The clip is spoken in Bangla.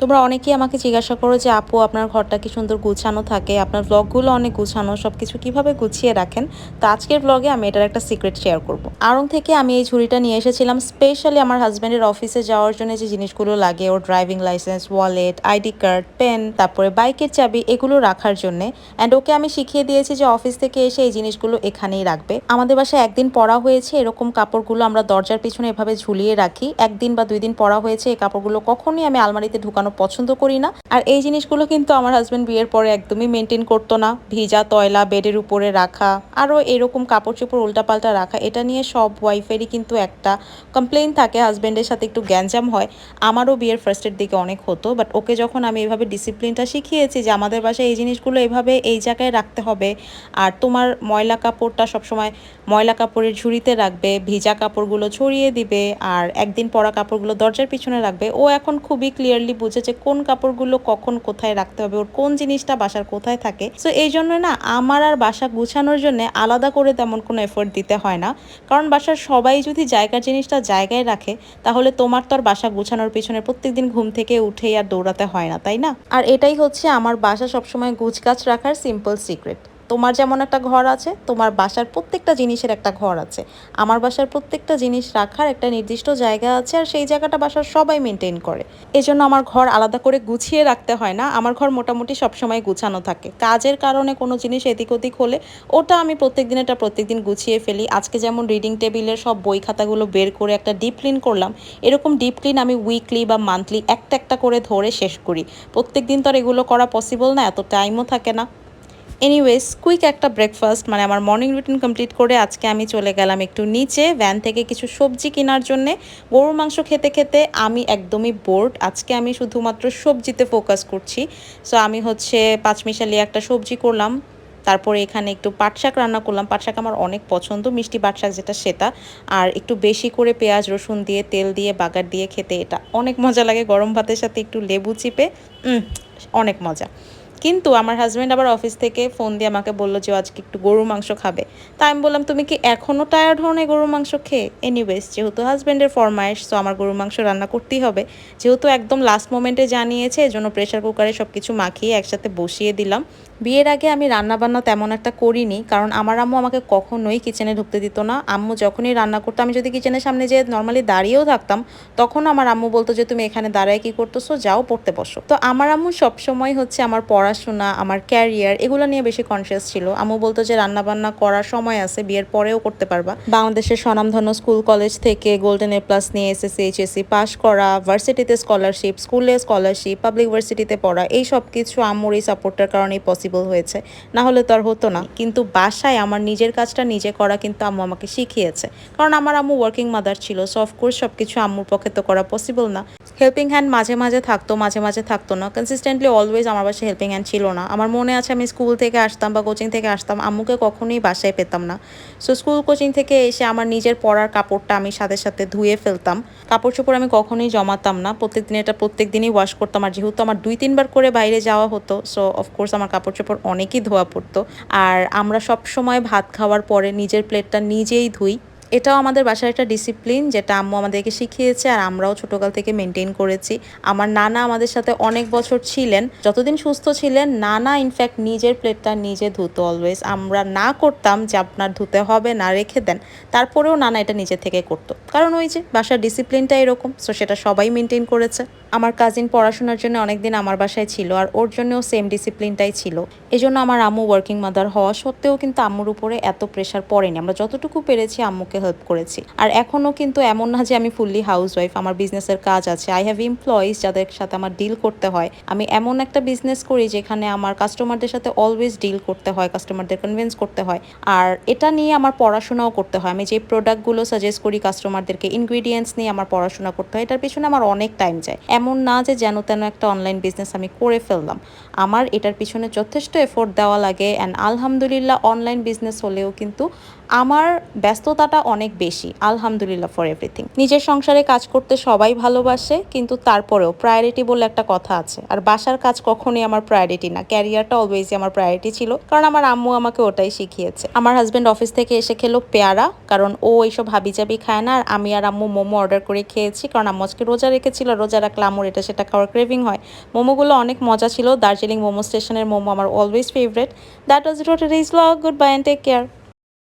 তোমরা অনেকেই আমাকে জিজ্ঞাসা করো যে, আপু, আপনার ঘরটা কি সুন্দর গুছানো থাকে? আপনার ব্লগগুলো অনেক গুছানো সব কিছু কীভাবে গুছিয়ে রাখেন? তো আজকের ব্লগে আমি এটার একটা সিক্রেট শেয়ার করব। আড়ং থেকে আমি এই ঝুড়িটা নিয়ে এসেছিলাম স্পেশালি আমার হাজব্যান্ডের অফিসে যাওয়ার জন্য যে জিনিসগুলো লাগে, ওর driving licence wallet ID card pen তারপরে বাইকের চাবি, এগুলো রাখার জন্য। অ্যান্ড ওকে আমি শিখিয়ে দিয়েছি যে অফিস থেকে এসে এই জিনিসগুলো এখানেই রাখবে। আমাদের বাসায় একদিন পড়া হয়েছে, এরকম কাপড়গুলো আমরা দরজার পিছনে এভাবে ঝুলিয়ে রাখি। একদিন বা দুই দিন পড়া হয়েছে, এই কাপড়গুলো কখনোই আমি আলমারিতে ঢুকানো পছন্দ করি না। আর এই জিনিসগুলো কিন্তু আমার হাজব্যান্ড বিয়ের পরে একদমই মেনটেন করতো না। ভিজা, তয়লা, বেডের উপরে রাখা, আরও এরকম কাপড় চোপড় উল্টাপাল্টা রাখা, এটা নিয়ে সব ওয়াইফেরই কিন্তু একটা কমপ্লেন থাকে। হাজব্যান্ডের সাথে একটু গ্যাঞ্জাম হয়। আমারও বিয়ের ফার্স্টের দিকে অনেক হতো বাট ওকে যখন আমি এভাবে ডিসিপ্লিনটা শিখিয়েছি যে আমাদের বাসায় এই জিনিসগুলো এভাবে এই জায়গায় রাখতে হবে, আর তোমার ময়লা কাপড়টা সবসময় ময়লা কাপড়ের ঝুড়িতে রাখবে, ভিজা কাপড়গুলো ছড়িয়ে দিবে, আর একদিন পরা কাপড়গুলো দরজার পিছনে রাখবে, ও এখন খুবই ক্লিয়ারলি বুঝে যে কোন কাপড়গুলো কখন কোথায় রাখতে হবে, ওর কোন জিনিসটা বাসার কোথায় থাকে। সো এই জন্য না আমার আর বাসা গুছানোর জন্য আলাদা করে তেমন কোনো এফোর্ট দিতে হয় না। কারণ বাসার সবাই যদি জায়গার জিনিসটা জায়গায় রাখে, তাহলে তোমার তো আর বাসা গুছানোর পিছনে প্রত্যেকদিন ঘুম থেকে উঠেই আর দৌড়াতে হয় না, তাই না? আর এটাই হচ্ছে আমার বাসা সবসময় গুছগাছ রাখার সিম্পল সিক্রেট তোমার যেমন একটা ঘর আছে, তোমার বাসার প্রত্যেকটা জিনিসের একটা ঘর আছে। আমার বাসার প্রত্যেকটা জিনিস রাখার একটা নির্দিষ্ট জায়গা আছে আর সেই জায়গাটা বাসার সবাই মেনটেন করে। এজন্য আমার ঘর আলাদা করে গুছিয়ে রাখতে হয় না, আমার ঘর মোটামুটি সবসময় গুছানো থাকে। কাজের কারণে কোনো জিনিস এদিক ওদিক হলে ওটা আমি প্রত্যেক দিন এটা প্রত্যেক দিন গুছিয়ে ফেলি। আজকে যেমন রিডিং টেবিলের সব বই খাতাগুলো বের করে একটা ডিপ ক্লিন করলাম, এরকম ডিপ ক্লিন আমি উইকলি বা মান্থলি একটা একটা করে ধরে শেষ করি। প্রত্যেক দিন তো আর এগুলো করা পসিবল না, এত টাইমও থাকে না। এনিওয়েজ কুইক একটা ব্রেকফাস্ট মানে আমার মর্নিং রুটিন কমপ্লিট করে আজকে আমি চলে গেলাম একটু নিচে ভ্যান থেকে কিছু সবজি কেনার জন্যে। গরুর মাংস খেতে খেতে আমি একদমই বোর্ড আজকে আমি শুধুমাত্র সবজিতে ফোকাস করছি। সো আমি হচ্ছে পাঁচমিশালি একটা সবজি করলাম। তারপরে এখানে একটু পাট শাক রান্না করলাম। পাট শাক আমার অনেক পছন্দ, মিষ্টি পাট শাক যেটা সেটা। আর একটু বেশি করে পেঁয়াজ, রসুন দিয়ে, তেল দিয়ে, বাগার দিয়ে খেতে এটা অনেক মজা লাগে। গরম ভাতের সাথে একটু লেবু চিপে অনেক মজা। কিন্তু আমার হাজব্যান্ড আবার অফিস থেকে ফোন দিয়ে আমাকে বলল যে আজকে একটু গরু মাংস খাবে। তাই আমি বললাম, তুমি কি এখনও টায়ার্ড হও না গরু মাংস খেয়ে? এনিওয়েজ যেহেতু হাজব্যান্ডের ফরমায়েশ তো আমার গরু মাংস রান্না করতেই হবে। যেহেতু একদম লাস্ট মোমেন্টে জানিয়েছে, এজন্য প্রেশার কুকারে সব কিছু মাখিয়ে একসাথে বসিয়ে দিলাম। বিয়ের আগে আমি রান্না বান্না তেমন একটা করিনি, কারণ আমার আম্মু আমাকে কখনোই কিচেনে ঢুকতে দিত না। আম্মু যখনই রান্না করতো, আমি যদি কিচেনের সামনে যে নর্মালি দাঁড়িয়েও থাকতাম, তখন আমার আম্মু বলতো যে, তুমি এখানে দাঁড়ায় কি করতেছো? যাও, পড়তে বসো। তো আমার আম্মু সবসময় হচ্ছে আমার পড়াশোনা, আমার ক্যারিয়ার এগুলো নিয়ে বেশি কনসিয়াস ছিল। আম্মু বলতো যে রান্না বান্না করার সময় আছে, বিয়ের পরেও করতে পারবা। বাংলাদেশের স্বনামধন্য স্কুল কলেজ থেকে গোল্ডেন এ প্লাস নিয়ে এসএসসি এইচএসসি পাস করা ভার্সিটিতে স্কলারশিপ স্কুলে স্কলারশিপ পাবলিক ভার্সিটিতে পড়া, এই সব কিছু আম্মুর এই সাপোর্টের কারণেই পসিবল হয়েছে। না হলে তো আর হতো না। কিন্তু বাসায় আমার নিজের কাজটা নিজে করা কিন্তু আম্মু আমাকে শিখিয়েছে। কারণ আমার আম্মু ওয়ার্কিং মাদার ছিল সো অফকোর্স সব কিছু আম্মুর পক্ষে তো করা পসিবল না। হেল্পিং হ্যান্ড মাঝে মাঝে থাকতো, মাঝে মাঝে থাকতো না। কনসিস্টেন্টলি অলওয়েজ আমার বাসায় হেল্পিং হ্যান্ড ছিল না। আমার মনে আছে আমি স্কুল থেকে আসতাম বা কোচিং থেকে আসতাম, আম্মুকে কখনোই বাসায় পেতাম না। সো স্কুল কোচিং থেকে এসে আমার নিজের পড়ার কাপড়টা আমি সাথে সাথে ধুয়ে ফেলতাম। কাপড় চোপড় আমি কখনোই জমাতাম না। প্রত্যেক দিন এটা প্রত্যেক দিনই ওয়াশ করতাম। আর যেহেতু আমার দুই, তিনবার করে বাইরে যাওয়া হতো সো অফকোর্স আমার কাপড় চোপড় অনেকই ধোয়া পড়তো। আর আমরা সব সময় ভাত খাওয়ার পরে নিজের প্লেটটা নিজেই ধুই। এটাও আমাদের বাসার একটা ডিসিপ্লিন যেটা আম্মু আমাদেরকে শিখিয়েছে আর আমরাও ছোটোকাল থেকে মেনটেন করেছি। আমার নানা আমাদের সাথে অনেক বছর ছিলেন। যতদিন সুস্থ ছিলেন, নানা ইনফ্যাক্ট নিজের প্লেটটা নিজে ধুতো অলওয়েজ আমরা না করতাম যে আপনার ধুতে হবে না, রেখে দেন। তারপরেও নানা এটা নিজে থেকে করতো। কারণ ওই যে বাসার ডিসিপ্লিনটা এরকম সো সেটা সবাই মেনটেন করেছে। আমার কাজিন পড়াশোনার জন্য অনেকদিন আমার বাসায় ছিল আর ওর জন্যও সেম ডিসিপ্লিনটাই ছিল। এই জন্য আমার আম্মু ওয়ার্কিং মাদার হওয়া সত্ত্বেও কিন্তু আম্মুর উপরে এত প্রেশার পড়েনি। আমরা যতটুকু পেরেছি আম্মুকে হেল্প করেছি। আর এখনও কিন্তু এমন না যে আমি ফুললি হাউস ওয়াইফ আমার বিজনেসের কাজ আছে। আই হ্যাভ এমপ্লয়িজ যাদের সাথে আমার ডিল করতে হয়। আমি এমন একটা বিজনেস করি যেখানে আমার কাস্টমারদের সাথে অলওয়েজ ডিল করতে হয় কাস্টমারদের কনভিন্স করতে হয়। আর এটা নিয়ে আমার পড়াশোনাও করতে হয়। আমি যে প্রোডাক্টগুলো সাজেস্ট করি কাস্টমারদেরকে ইনগ্রিডিয়েন্টস নিয়ে আমার পড়াশোনা করতে হয়, এটার পিছনে আমার অনেক টাইম যায়। এমন না যে যেন তেন একটা অনলাইন বিজনেস আমি করে ফেললাম। আমার এটার পিছনে যথেষ্ট এফোর্ট দেওয়া লাগে অ্যান্ড আলহামদুলিল্লাহ অনলাইন বিজনেস হলেও কিন্তু আমার ব্যস্ততাটা অনেক বেশি, আলহামদুলিল্লাহ ফর এভরিথিং নিজের সংসারে কাজ করতে সবাই ভালোবাসে, কিন্তু তারপরেও প্রায়োরিটি বলে একটা কথা আছে। আর বাসার কাজ কখনোই আমার প্রায়োরিটি না ক্যারিয়ারটা অলওয়েজই আমার প্রায়োরিটি ছিল, কারণ আমার আম্মু আমাকে ওটাই শিখিয়েছে। আমার হাজব্যান্ড অফিস থেকে এসে খেলো পেয়ারা, কারণ ও এইসব হাবিজাবি খায় না, আর আমি আর আম্মু মোমো অর্ডার করে খেয়েছি, কারণ আম্মু আজকে রোজা রেখেছিল, রোজা রাখলে আম্মুর এটা, সেটা খাওয়ার ক্রেভিং হয়। মোমোগুলো অনেক মজা ছিল দার্জিলিং মোমো স্টেশনের মোমো আমার always favourite that was road is blog good bye and take care